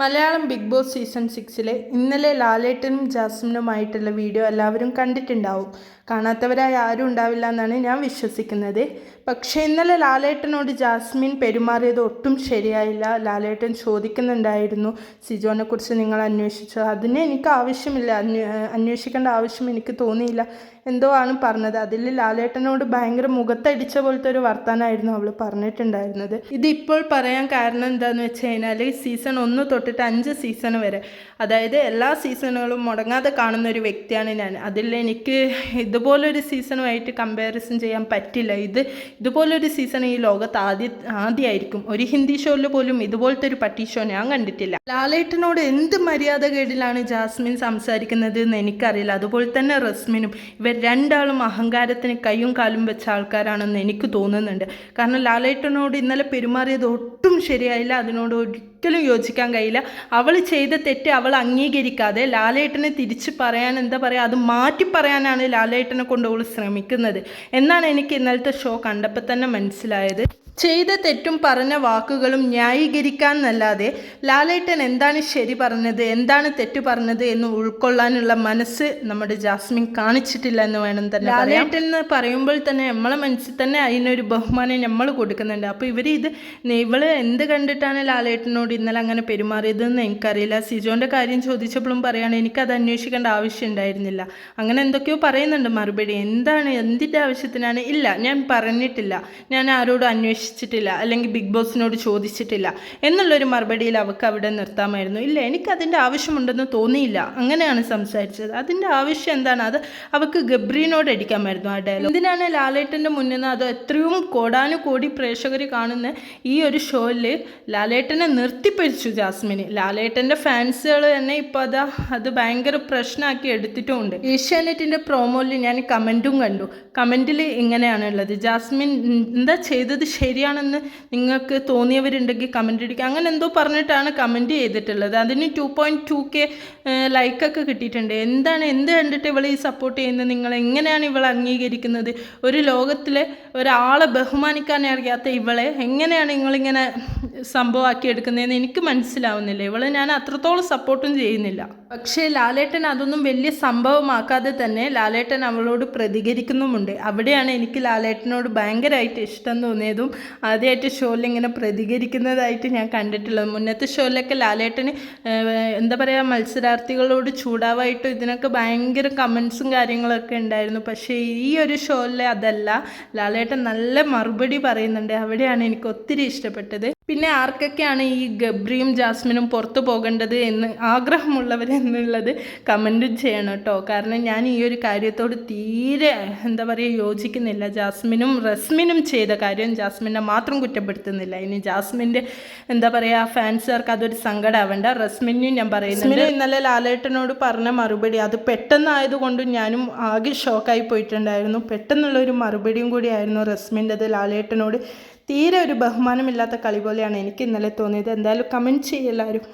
Malayalam big Boss season സിക്സിലെ ഇന്നലെ ലാലേട്ടനും ജാസ്മിനുമായിട്ടുള്ള വീഡിയോ എല്ലാവരും കണ്ടിട്ടുണ്ടാവും. കാണാത്തവരായി ആരും ഉണ്ടാവില്ല എന്നാണ് ഞാൻ വിശ്വസിക്കുന്നത്. പക്ഷേ ഇന്നലെ ലാലേട്ടനോട് ജാസ്മിൻ പെരുമാറിയത് ഒട്ടും ശരിയായില്ല. ലാലേട്ടൻ ചോദിക്കുന്നുണ്ടായിരുന്നു സിജോനെ കുറിച്ച് നിങ്ങൾ അന്വേഷിച്ചോ? അതിന് എനിക്ക് ആവശ്യമില്ല. അന്വേ അന്വേഷിക്കേണ്ട ആവശ്യം എനിക്ക് തോന്നിയില്ല. എന്തോ ആണ് പറഞ്ഞത്. അതിൽ ലാലേട്ടനോട് ഭയങ്കര മുഖത്തടിച്ച പോലത്തെ ഒരു വർത്താനായിരുന്നു അവൾ പറഞ്ഞിട്ടുണ്ടായിരുന്നത്. ഇതിപ്പോൾ പറയാൻ കാരണം എന്താണെന്ന് വെച്ച് കഴിഞ്ഞാൽ സീസൺ ഒന്ന് തൊട്ടിട്ട് അഞ്ച് സീസൺ വരെ അതായത് എല്ലാ സീസണുകളും മുടങ്ങാതെ കാണുന്ന ഒരു വ്യക്തിയാണ് ഞാൻ. അതിൽ എനിക്ക് ഇതുപോലൊരു സീസണുമായിട്ട് കമ്പാരിസൺ ചെയ്യാൻ പറ്റില്ല. ഇത് ഇതുപോലൊരു സീസൺ ഈ ലോകത്ത് ആദ്യ ആദ്യമായിരിക്കും ഒരു ഹിന്ദി ഷോയിൽ പോലും ഇതുപോലത്തെ ഒരു പട്ടി ഷോ ഞാൻ കണ്ടിട്ടില്ല. ലാലേട്ടനോട് എന്ത് മര്യാദ കേടിലാണ് ജാസ്മിൻ സംസാരിക്കുന്നത് എന്ന് എനിക്കറിയില്ല. അതുപോലെ തന്നെ റസ്മിനും ഇവർ രണ്ടാളും അഹങ്കാരത്തിന് കൈയും കാലും വെച്ച ആൾക്കാരാണെന്ന് എനിക്ക് തോന്നുന്നുണ്ട്. കാരണം ലാലേട്ടനോട് ഇന്നലെ പെരുമാറിയത് ഒട്ടും ശരിയായില്ല. അതിനോട് ഒരിക്കലും യോജിക്കാൻ കഴിയില്ല. അവൾ ചെയ്ത തെറ്റ് അവൾ അംഗീകരിക്കാതെ ലാലേട്ടനെ തിരിച്ച് പറയാൻ എന്താ പറയുക അത് മാറ്റി പറയാനാണ് ലാലേട്ടനെ കൊണ്ട് അവൾ ശ്രമിക്കുന്നത്. എന്നാണ് എനിക്ക് ഇന്നലത്തെ ഷോ കണ്ടപ്പോൾ തന്നെ മനസ്സിലായത്. ചെയ്ത തെറ്റും പറഞ്ഞ വാക്കുകളും ന്യായീകരിക്കാൻ എന്നല്ലാതെ ലാലേട്ടൻ എന്താണ് ശരി പറഞ്ഞത് എന്താണ് തെറ്റ് പറഞ്ഞത് എന്ന് ഉൾക്കൊള്ളാനുള്ള മനസ്സ് നമ്മുടെ ജാസ്മിൻ കാണിച്ചിട്ടില്ല എന്ന് വേണം തന്നെ ലാലേട്ടൻ എന്ന് പറയുമ്പോൾ തന്നെ നമ്മളെ മനസ്സിൽ തന്നെ അതിനൊരു ബഹുമാനം നമ്മൾ കൊടുക്കുന്നുണ്ട്. അപ്പോൾ ഇവർ ഇത് ഇവൾ എന്ത് കണ്ടിട്ടാണ് ലാലേട്ടനോട് ഇന്നലെ അങ്ങനെ പെരുമാറിയതെന്ന് എനിക്കറിയില്ല. സിജോന്റെ കാര്യം ചോദിച്ചപ്പോഴും പറയാണ് എനിക്കത് അന്വേഷിക്കേണ്ട ആവശ്യം ഉണ്ടായിരുന്നില്ല. അങ്ങനെ എന്തൊക്കെയോ പറയുന്നുണ്ട് മറുപടി. എന്താണ് എന്തിന്റെ ആവശ്യത്തിനാണ്? ഇല്ല ഞാൻ പറഞ്ഞിട്ടില്ല. ഞാൻ ആരോടും അന്വേഷിച്ചിട്ടില്ല അല്ലെങ്കിൽ ബിഗ് ബോസിനോട് ചോദിച്ചിട്ടില്ല എന്നുള്ളൊരു മറുപടിയിൽ അവൾക്ക് അവിടെ നിർത്താമായിരുന്നു. ഇല്ല എനിക്കതിന്റെ ആവശ്യമുണ്ടെന്ന് തോന്നിയില്ല. അങ്ങനെയാണ് സംസാരിച്ചത്. അതിന്റെ ആവശ്യം എന്താണ്? അത് അവൾക്ക് ഗബ്രീനോട് അടിക്കാമായിരുന്നു ആ ഡയലോഗ് എന്തിനാണ് ലാലേട്ടന്റെ മുന്നിൽ നിന്ന് അത് എത്രയും കോടാനുകോടി പ്രേക്ഷകർ കാണുന്ന ഈ ഒരു ഷോയിൽ ലാലേട്ടനെ നിർത്തിപ്പിടിച്ചു ജാസ്മിന്? ലാലേട്ടന്റെ ഫാൻസുകൾ തന്നെ ഇപ്പോൾ അതാ അത് ഭയങ്കര പ്രശ്നമാക്കി എടുത്തിട്ടുമുണ്ട്. ഏഷ്യാനെറ്റിന്റെ പ്രോമോയിൽ ഞാൻ കമന്റും കണ്ടു. കമന്റിൽ ഇങ്ങനെയാണുള്ളത്. ജാസ്മിൻ എന്താ ചെയ്തത്? ശരിയാണെന്ന് നിങ്ങൾക്ക് തോന്നിയവരുണ്ടെങ്കിൽ കമന്റ് അടിക്കുക അങ്ങനെ എന്തോ പറഞ്ഞിട്ടാണ് കമന്റ് ചെയ്തിട്ടുള്ളത്. അതിന് ടു പോയിന്റ് ടു കെ ലൈക്കൊക്കെ കിട്ടിയിട്ടുണ്ട്. എന്താണ് എന്ത് കണ്ടിട്ട് ഇവളെ ഈ സപ്പോർട്ട് ചെയ്യുന്നത്? നിങ്ങൾ എങ്ങനെയാണ് ഇവളെ അംഗീകരിക്കുന്നത്? ഒരു ലോകത്തിലെ ഒരാളെ ബഹുമാനിക്കാൻ അറിയാത്ത ഇവളെ എങ്ങനെയാണ് നിങ്ങളിങ്ങനെ സംഭവമാക്കി എടുക്കുന്നതെന്ന് എനിക്ക് മനസ്സിലാവുന്നില്ല. ഇവളെ ഞാൻ അത്രത്തോളം സപ്പോർട്ടും ചെയ്യുന്നില്ല. പക്ഷേ ലാലേട്ടൻ അതൊന്നും വലിയ സംഭവമാക്കാതെ തന്നെ ലാലേട്ടൻ അവളോട് പ്രതികരിക്കുന്നുമുണ്ട്. അവിടെയാണ് എനിക്ക് ലാലേട്ടനോട് ഭയങ്കരമായിട്ട് ഇഷ്ടം തോന്നിയതും ആദ്യമായിട്ട് ഷോയിൽ ഇങ്ങനെ പ്രതികരിക്കുന്നതായിട്ട് ഞാൻ കണ്ടിട്ടുള്ളത്. മുന്നത്തെ ഷോയിലൊക്കെ ലാലേട്ടന് എന്താ പറയുക മത്സരാർത്ഥികളോട് ചൂടാവായിട്ടും ഇതിനൊക്കെ ഭയങ്കര കമൻസും കാര്യങ്ങളൊക്കെ ഉണ്ടായിരുന്നു. പക്ഷേ ഈ ഒരു ഷോയിൽ അതല്ല. ലാലേട്ടൻ നല്ല മറുപടി പറയുന്നുണ്ട്. അവിടെയാണ് എനിക്ക് ഒത്തിരി ഇഷ്ടപ്പെട്ടത്. പിന്നെ ആർക്കൊക്കെയാണ് ഈ ഗബ്രിയും ജാസ്മിനും പുറത്തു പോകേണ്ടത് എന്ന് ആഗ്രഹമുള്ളവർ എന്നുള്ളത് കമന്റും ചെയ്യണം കേട്ടോ. കാരണം ഞാൻ ഈ ഒരു കാര്യത്തോട് തീരെ എന്താ പറയുക യോജിക്കുന്നില്ല. ജാസ്മിനും റസ്മിനും ചെയ്ത കാര്യം ജാസ്മിനെ മാത്രം കുറ്റപ്പെടുത്തുന്നില്ല. ഇനി ജാസ്മിന്റെ എന്താ പറയുക ഫാൻസുകാർക്ക് അതൊരു സങ്കടമാവേണ്ട റസ്മിനും ഞാൻ പറയുന്നുണ്ട്. ഇന്നലെ ലാലേട്ടനോട് പറഞ്ഞ മറുപടി അത് പെട്ടെന്നായതുകൊണ്ട് ഞാനും ആകെ ഷോക്കായി പോയിട്ടുണ്ടായിരുന്നു. പെട്ടെന്നുള്ള ഒരു മറുപടിയും കൂടിയായിരുന്നു റസ്മിന്റെത് ലാലേട്ടനോട്. തീരെ ഒരു ബഹുമാനമില്ലാത്ത കളി പോലെയാണ് എനിക്ക് ഇന്നലെ തോന്നിയത്. എന്തായാലും കമന്റ് ചെയ്യെല്ലാവരും